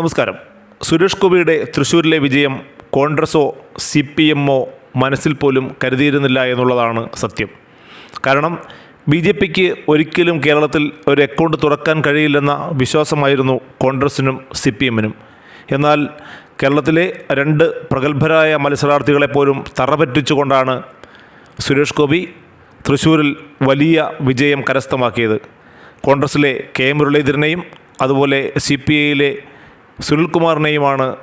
നമസ്കാരം. സുരേഷ് ഗോപിയുടെ തൃശ്ശൂരിലെ വിജയം കോൺഗ്രസോ സി പി എമ്മോ മനസ്സിൽ പോലും കരുതിയിരുന്നില്ല എന്നുള്ളതാണ് സത്യം. കാരണം ബി ജെ പിക്ക് ഒരിക്കലും കേരളത്തിൽ ഒരു അക്കൗണ്ട് തുറക്കാൻ കഴിയില്ലെന്ന വിശ്വാസമായിരുന്നു കോൺഗ്രസിനും സി പി എമ്മിനും. എന്നാൽ കേരളത്തിലെ രണ്ട് പ്രഗത്ഭരായ മത്സരാർത്ഥികളെപ്പോലും തറപറ്റിച്ചുകൊണ്ടാണ് സുരേഷ് ഗോപി തൃശ്ശൂരിൽ വലിയ വിജയം കരസ്ഥമാക്കിയത്. കോൺഗ്രസിലെ കെ മുരളീധരനെയും അതുപോലെ സി പി ഐയിലെ സുനിൽകുമാറിനെയുമാണ്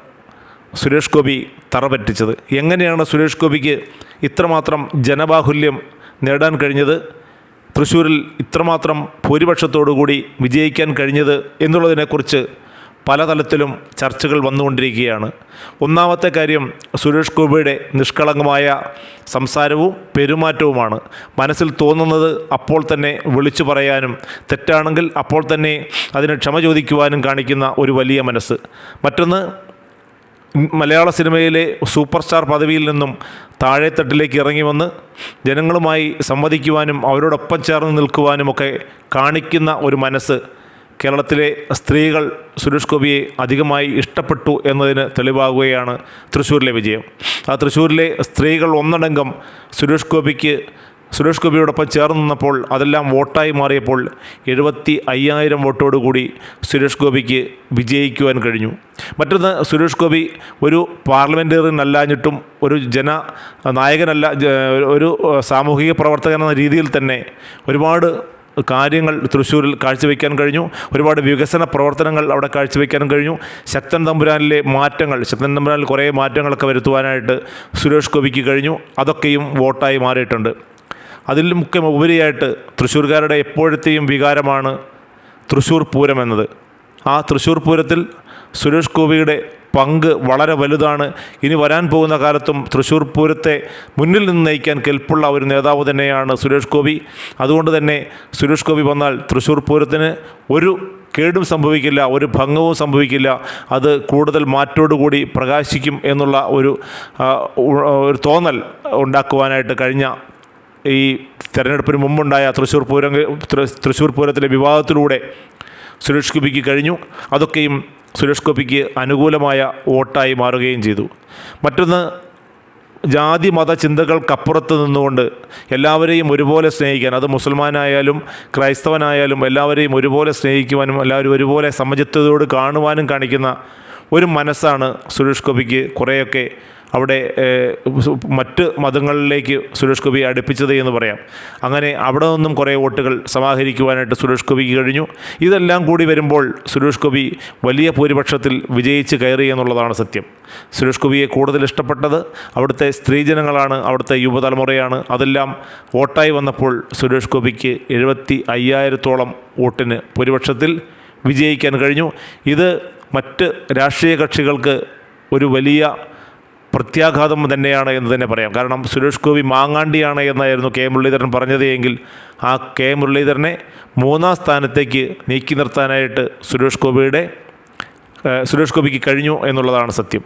സുരേഷ് ഗോപി തറപറ്റിച്ചത്. എങ്ങനെയാണ് സുരേഷ് ഗോപിക്ക് ഇത്രമാത്രം ജനബാഹുല്യം നേടാൻ കഴിഞ്ഞത്? തൃശ്ശൂരിൽ ഇത്രമാത്രം ഭൂരിപക്ഷത്തോടുകൂടി വിജയിക്കാൻ കഴിഞ്ഞത് എന്നുള്ളതിനെക്കുറിച്ച് പലതലത്തിലും ചർച്ചകൾ വന്നുകൊണ്ടിരിക്കുകയാണ്. ഒന്നാമത്തെ കാര്യം സുരേഷ് ഗോപിയുടെ നിഷ്കളങ്കമായ സംസാരവും പെരുമാറ്റവുമാണ്. മനസ്സിൽ തോന്നുന്നത് അപ്പോൾ തന്നെ വിളിച്ചു പറയാനും തെറ്റാണെങ്കിൽ അപ്പോൾ തന്നെ അതിന് ക്ഷമ ചോദിക്കുവാനും കാണിക്കുന്ന ഒരു വലിയ മനസ്സ്. മറ്റൊന്ന് മലയാള സിനിമയിലെ സൂപ്പർ സ്റ്റാർ പദവിയിൽ നിന്നും താഴെത്തട്ടിലേക്ക് ഇറങ്ങി വന്ന് ജനങ്ങളുമായി സംവദിക്കുവാനും അവരോടൊപ്പം ചേർന്ന് നിൽക്കുവാനുമൊക്കെ കാണിക്കുന്ന ഒരു മനസ്സ് കേരളത്തിലെ സ്ത്രീകൾ സുരേഷ് ഗോപിയെ അധികമായി ഇഷ്ടപ്പെട്ടു എന്നതിന് തെളിവാകുകയാണ് തൃശ്ശൂരിലെ വിജയം. ആ തൃശ്ശൂരിലെ സ്ത്രീകൾ ഒന്നടങ്കം സുരേഷ് ഗോപിക്ക് സുരേഷ് ഗോപിയോടൊപ്പം ചേർന്ന് നിന്നപ്പോൾ അതെല്ലാം വോട്ടായി മാറിയപ്പോൾ എഴുപത്തി അയ്യായിരം വോട്ടോടുകൂടി സുരേഷ് ഗോപിക്ക് വിജയിക്കുവാൻ കഴിഞ്ഞു. മറ്റൊന്ന് സുരേഷ് ഗോപി ഒരു പാർലമെന്റേറിയനല്ലാഞ്ഞിട്ടും ഒരു ജന നായകനല്ല ഒരു സാമൂഹിക പ്രവർത്തകൻ എന്ന രീതിയിൽ തന്നെ ഒരുപാട് കാര്യങ്ങൾ തൃശ്ശൂരിൽ കാഴ്ചവെക്കാൻ കഴിഞ്ഞു. ഒരുപാട് വികസന പ്രവർത്തനങ്ങൾ അവിടെ കാഴ്ചവെക്കാൻ കഴിഞ്ഞു. ശക്തൻ തമ്പുരാനിലെ മാറ്റങ്ങൾ ശക്തൻ തമ്പുരാനിൽ കുറേ മാറ്റങ്ങളൊക്കെ വരുത്തുവാനായിട്ട് സുരേഷ് ഗോപിക്ക് കഴിഞ്ഞു. അതൊക്കെയും വോട്ടായി മാറിയിട്ടുണ്ട്. അതിൽ മുഖ്യം ഉപരിയായിട്ട് തൃശ്ശൂർക്കാരുടെ എപ്പോഴത്തെയും വികാരമാണ് തൃശ്ശൂർ പൂരം എന്നത്. ആ തൃശ്ശൂർ പൂരത്തിൽ സുരേഷ് ഗോപിയുടെ പങ്ക് വളരെ വലുതാണ്. ഇനി വരാൻ പോകുന്ന കാലത്തും തൃശ്ശൂർ പൂരത്തെ മുന്നിൽ നിന്ന് നയിക്കാൻ കെൽപ്പുള്ള ഒരു നേതാവ് തന്നെയാണ് സുരേഷ് ഗോപി. അതുകൊണ്ട് തന്നെ സുരേഷ് ഗോപി വന്നാൽ തൃശ്ശൂർ പൂരത്തിന് ഒരു കേടും സംഭവിക്കില്ല ഒരു ഭംഗവും സംഭവിക്കില്ല. അത് കൂടുതൽ മാറ്റോടുകൂടി പ്രകാശിക്കും എന്നുള്ള ഒരു ഒരു തോന്നൽ ഉണ്ടാക്കുവാനായിട്ട് കഴിഞ്ഞ ഈ തെരഞ്ഞെടുപ്പിന് മുമ്പുണ്ടായ തൃശ്ശൂർ പൂരം തൃശ്ശൂർ പൂരത്തിലെ വിവാദത്തിലൂടെ സുരേഷ് ഗോപിക്ക് കഴിഞ്ഞു. അതൊക്കെയും സുരേഷ് ഗോപിക്ക് അനുകൂലമായ വോട്ടായി മാറുകയും ചെയ്തു. മറ്റൊന്ന് ജാതി മത ചിന്തകൾക്കപ്പുറത്ത് നിന്നുകൊണ്ട് എല്ലാവരെയും ഒരുപോലെ സ്നേഹിക്കാൻ അത് മുസൽമാനായാലും ക്രൈസ്തവനായാലും എല്ലാവരെയും ഒരുപോലെ സ്നേഹിക്കുവാനും എല്ലാവരും ഒരുപോലെ സമചിത്തതയോട് കാണുവാനും കാണിക്കുന്ന ഒരു മനസ്സാണ് സുരേഷ് ഗോപിക്ക് കുറേയൊക്കെ അവിടെ മറ്റ് മതങ്ങളിലേക്ക് സുരേഷ് ഗോപി അടുപ്പിച്ചത് എന്ന് പറയാം. അങ്ങനെ അവിടെ നിന്നും കുറേ വോട്ടുകൾ സമാഹരിക്കുവാനായിട്ട് സുരേഷ് ഗോപിക്ക് കഴിഞ്ഞു. ഇതെല്ലാം കൂടി വരുമ്പോൾ സുരേഷ് ഗോപി വലിയ ഭൂരിപക്ഷത്തിൽ വിജയിച്ച് കയറി എന്നുള്ളതാണ് സത്യം. സുരേഷ് ഗോപിയെ കൂടുതൽ ഇഷ്ടപ്പെട്ടത് അവിടുത്തെ സ്ത്രീജനങ്ങളാണ് അവിടുത്തെ യുവതലമുറയാണ്. അതെല്ലാം വോട്ടായി വന്നപ്പോൾ സുരേഷ് ഗോപിക്ക് എഴുപത്തി അയ്യായിരത്തോളം വോട്ടിന് ഭൂരിപക്ഷത്തിൽ വിജയിക്കാൻ കഴിഞ്ഞു. ഇത് മറ്റ് രാഷ്ട്രീയ കക്ഷികൾക്ക് ഒരു വലിയ പ്രത്യാഘാതം തന്നെയാണ് എന്ന് തന്നെ പറയാം. കാരണം സുരേഷ് ഗോപി മാങ്ങാണ്ടിയാണ് എന്നായിരുന്നു കെ മുരളീധരൻ പറഞ്ഞത് എങ്കിൽ ആ കെ മുരളീധരനെ മൂന്നാം സ്ഥാനത്തേക്ക് നീക്കി നിർത്താനായിട്ട് സുരേഷ് ഗോപിയുടെ സുരേഷ് ഗോപിക്ക് കഴിഞ്ഞു എന്നുള്ളതാണ് സത്യം.